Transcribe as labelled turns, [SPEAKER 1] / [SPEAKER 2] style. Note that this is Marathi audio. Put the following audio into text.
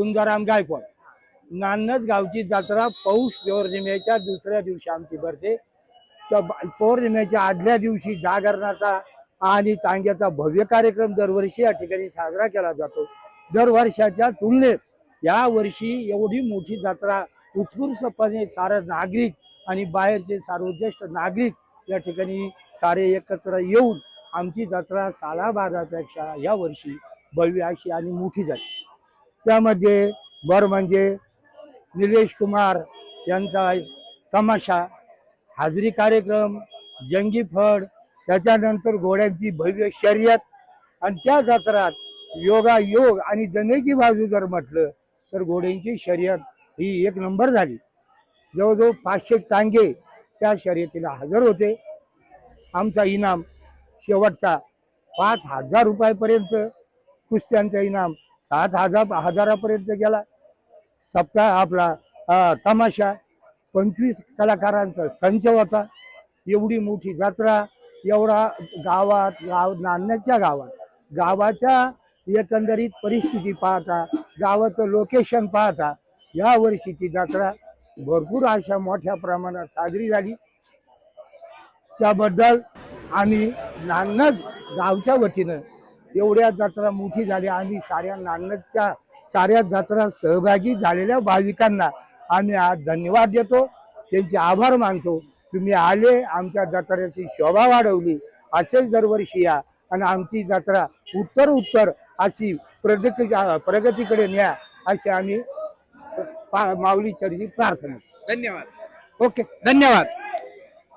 [SPEAKER 1] कुंजाराम गायकवाड. नान्नज गावची जत्रा पौष पौर्णिमेच्या दुसऱ्या दिवशी आमची भरते. तर पौर्णिमेच्या आदल्या दिवशी जागरणाचा आणि टांग्याचा भव्य कार्यक्रम दरवर्षी या ठिकाणी साजरा केला जातो. दरवर्षाच्या तुलनेत या वर्षी एवढी मोठी जत्रा उत्स्फूर्तपणे सारे नागरिक आणि बाहेरचे सर्वज्येष्ठ नागरिक या ठिकाणी सारे एकत्र येऊन आमची जत्रा सालाबाजापेक्षा या वर्षी भव्य अशी आणि मोठी झाली. त्यामध्ये बर म्हणजे निलेश कुमार यांचा तमाशा हाजरी कार्यक्रम जंगी फड त्याच्यानंतर घोड्यांची भव्य शर्यत आणि त्या जत्रात योगा योग आणि जमेची बाजू जर म्हटलं तर घोड्यांची शर्यत ही एक नंबर झाली. जवळजवळ पाचशे टांगे त्या शर्यतीला हजर होते. आमचा इनाम शेवटचा पाच हजार रुपयापर्यंत कुस्त्यांचा इनाम सात हजार हजारापर्यंत गेला. सप्ताह आपला तमाशा. पंचवीस कलाकारांचा संच होता. एवढी मोठी जत्रा एवढा गावात गाव नांदण्याच्या गावात. गावाच्या एकंदरीत परिस्थिती पाहता गावाचं लोकेशन पाहता या वर्षीची जत्रा भरपूर अशा मोठ्या प्रमाणात साजरी झाली. त्याबद्दल आम्ही नान्नज गावच्या वतीनं एवढ्या जत्रा मोठी झाली. आम्ही साऱ्या नान्नजच्या साऱ्या जत्रा सहभागी झालेल्या भाविकांना आम्ही आज धन्यवाद देतो. त्यांचे आभार मानतो. तुम्ही आले आमच्या जत्रेची शोभा वाढवली. असेच दरवर्षी या आणि आमची जत्रा उत्तर उत्तर अशी प्रगती प्रगतीकडे न्या अशी आम्ही माऊली चरणी प्रार्थना.
[SPEAKER 2] धन्यवाद.
[SPEAKER 1] ओके.
[SPEAKER 2] धन्यवाद.